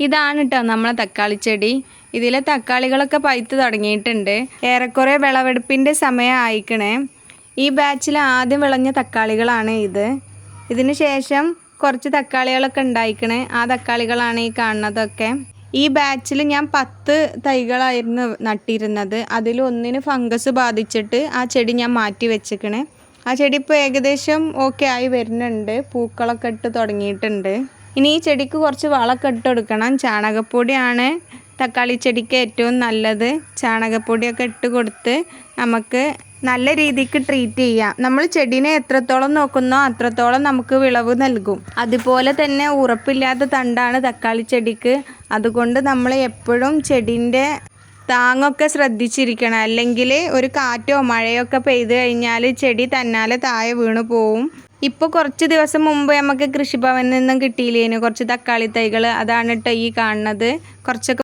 ഇതാണ് കേട്ടോ നമ്മളെ തക്കാളി ചെടി. ഇതിലെ തക്കാളികളൊക്കെ പഴുത്ത് തുടങ്ങിയിട്ടുണ്ട്. ഏറെക്കുറെ വിളവെടുപ്പിന്റെ സമയം ആയിക്കണേ. ഈ ബാച്ചിൽ ആദ്യം വിളഞ്ഞ തക്കാളികളാണ് ഇത്. ഇതിന് ശേഷം കുറച്ച് തക്കാളികളൊക്കെ ഉണ്ടായിക്കണേ. ആ തക്കാളികളാണ് ഈ കാണുന്നതൊക്കെ. ഈ ബാച്ചിൽ ഞാൻ പത്ത് തൈകളായിരുന്നു നട്ടിരുന്നത്. അതിൽ ഒന്നിന് ഫംഗസ് ബാധിച്ചിട്ട് ആ ചെടി ഞാൻ മാറ്റി വെച്ചിക്കണേ. ആ ചെടി ഇപ്പോൾ ഏകദേശം ഓക്കെ ആയി വരുന്നുണ്ട്. പൂക്കളൊക്കെ ഇട്ട് തുടങ്ങിയിട്ടുണ്ട്. ഇനി ഈ ചെടിക്ക് കുറച്ച് വളമൊക്കെ ഇട്ട് കൊടുക്കണം. ചാണകപ്പൊടിയാണ് തക്കാളി ചെടിക്ക് ഏറ്റവും നല്ലത്. ചാണകപ്പൊടിയൊക്കെ ഇട്ട് കൊടുത്ത് നമുക്ക് നല്ല രീതിക്ക് ട്രീറ്റ് ചെയ്യാം. നമ്മൾ ചെടീനെ എത്രത്തോളം നോക്കുന്നോ അത്രത്തോളം നമുക്ക് വിളവ് നൽകും. അതുപോലെ തന്നെ ഉറപ്പില്ലാത്ത തണ്ടാണ് തക്കാളി ചെടിക്ക്. അതുകൊണ്ട് നമ്മൾ എപ്പോഴും ചെടീന്റെ താങ്ങൊക്കെ ശ്രദ്ധിച്ചിരിക്കണം. അല്ലെങ്കിൽ ഒരു കാറ്റോ മഴയോ ഒക്കെ പെയ്തു കഴിഞ്ഞാൽ ചെടി തന്നാലെ താഴെ വീണ് പോവും. ഇപ്പോൾ കുറച്ച് ദിവസം മുമ്പ് നമുക്ക് കൃഷിഭവനിൽ നിന്നും കിട്ടിയില്ലേനു കുറച്ച് തക്കാളി തൈകൾ അതാണ് കേട്ടോ ഈ കാണുന്നത്. കുറച്ചൊക്കെ